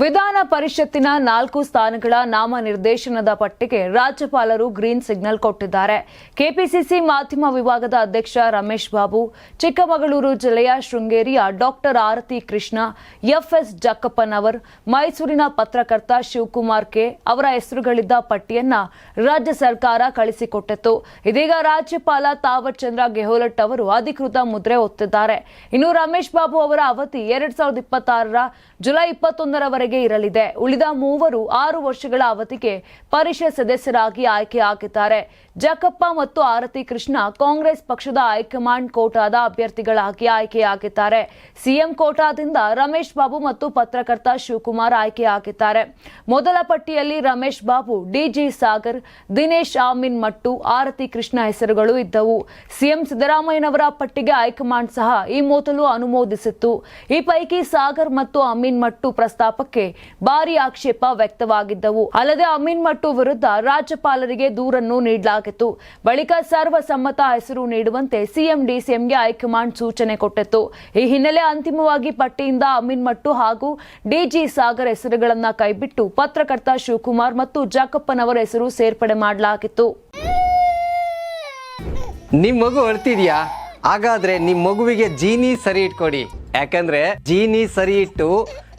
ವಿಧಾನ ಪರಿಷತ್ತಿನ ನಾಲ್ಕು ಸ್ಥಾನಗಳ ನಾಮನಿರ್ದೇಶನದ ಪಟ್ಟಿಗೆ ರಾಜ್ಯಪಾಲರು ಗ್ರೀನ್ ಸಿಗ್ನಲ್ ಕೊಟ್ಟಿದ್ದಾರೆ. ಕೆಪಿಸಿಸಿ ಮಾಧ್ಯಮ ವಿಭಾಗದ ಅಧ್ಯಕ್ಷ ರಮೇಶ್ ಬಾಬು, ಚಿಕ್ಕಮಗಳೂರು ಜಿಲ್ಲೆಯ ಶೃಂಗೇರಿಯ doctor Aarti Krishna, F S Jakkappanavar ಮೈಸೂರಿನ ಪತ್ರಕರ್ತ ಶಿವಕುಮಾರ್ ಕೆ ಅವರ ಹೆಸರುಗಳಿದ್ದ ಪಟ್ಟಿಯನ್ನ ರಾಜ್ಯ ಸರ್ಕಾರ ಕಳಿಸಿಕೊಟ್ಟಿತ್ತು. ಇದೀಗ ರಾಜ್ಯಪಾಲ ತಾವರ್ ಚಂದ್ರ ಗೆಹ್ಲೋಟ್ ಅವರು ಅಧಿಕೃತ ಮುದ್ರೆ ಒತ್ತಿದ್ದಾರೆ. ಇನ್ನು ರಮೇಶ್ ಬಾಬು ಅವರ ಅವಧಿ ಎರಡ್ ಸಾವಿರದ ಇಪ್ಪತ್ತಾರರ ಜುಲೈ ಇಪ್ಪತ್ತೊಂದರವರೆಗೆ ಇರಲಿದೆ. ಉಳಿದ ಮೂವರು ಆರು ವರ್ಷಗಳ ಅವಧಿಗೆ ಪರಿಷತ್ ಸದಸ್ಯರಾಗಿ ಆಯ್ಕೆಯಾಗಿದ್ದಾರೆ ಜಕಪ್ಪ ಮತ್ತು ಆರತಿ ಕೃಷ್ಣ ಕಾಂಗ್ರೆಸ್ ಪಕ್ಷದ ಹೈಕಮಾಂಡ್ ಕೋಟಾದ ಅಭ್ಯರ್ಥಿಗಳಾಗಿ ಆಯ್ಕೆಯಾಗಿದ್ದಾರೆ. ಸಿಎಂ ಕೋಟಾದಿಂದ ರಮೇಶ್ ಬಾಬು ಮತ್ತು ಪತ್ರಕರ್ತ ಶಿವಕುಮಾರ್ ಆಯ್ಕೆಯಾಗಿದ್ದಾರೆ. ಮೊದಲ ಪಟ್ಟಿಯಲ್ಲಿ ರಮೇಶ್ ಬಾಬು, ಡಿಜಿ ಸಾಗರ್, ದಿನೇಶ್, ಆಮಿನ್ ಮಟ್ಟು, ಆರತಿ ಕೃಷ್ಣ ಹೆಸರುಗಳು ಇದ್ದವು. ಸಿಎಂ ಸಿದ್ದರಾಮಯ್ಯನವರ ಪಟ್ಟಿಗೆ ಹೈಕಮಾಂಡ್ ಸಹ ಈ ಮೊದಲು ಅನುಮೋದಿಸಿತ್ತು. ಈ ಪೈಕಿ ಸಾಗರ್ ಮತ್ತು ಅಮೀನ್ ಮಟ್ಟು ಪ್ರಸ್ತಾಪಕ್ಕೆ ಭಾರಿ ಆಕ್ಷೇಪ ವ್ಯಕ್ತವಾಗಿದ್ದವು. ಅಲ್ಲದೆ ಅಮೀನ್ ಮಟ್ಟು ವಿರುದ್ಧ ರಾಜ್ಯಪಾಲರಿಗೆ ದೂರನ್ನು ನೀಡಲಾಗಿತ್ತು. ಬಳಿಕ ಸರ್ವಸಮ್ಮತ ಹೆಸರು ನೀಡುವಂತೆ ಸಿಎಂ ಡಿಸಿಎಂಗೆ ಹೈಕಮಾಂಡ್ ಸೂಚನೆ ಕೊಟ್ಟಿತ್ತು. ಈ ಹಿನ್ನೆಲೆ ಅಂತಿಮವಾಗಿ ಪಟ್ಟಿಯಿಂದ ಅಮೀನ್ ಮಟ್ಟು ಹಾಗೂ ಡಿಜಿ ಸಾಗರ್ ಹೆಸರುಗಳನ್ನು ಕೈಬಿಟ್ಟು ಪತ್ರಕರ್ತ ಶಿವಕುಮಾರ್ ಮತ್ತು ಜಾಕಪ್ಪನವರ ಹೆಸರು ಸೇರ್ಪಡೆ ಮಾಡಲಾಗಿತ್ತು. ನಿಮ್ ಮಗು ಅಳ್ತಿದ್ಯಾ? ಹಾಗಾದ್ರೆ ನಿಮ್ ಮಗುವಿಗೆ ಜೀನಿ ಸರಿ ಇಟ್ಕೊಡಿ. ಯಾಕಂದ್ರೆ ಜೀನಿ ಸರಿ ಇಟ್ಟು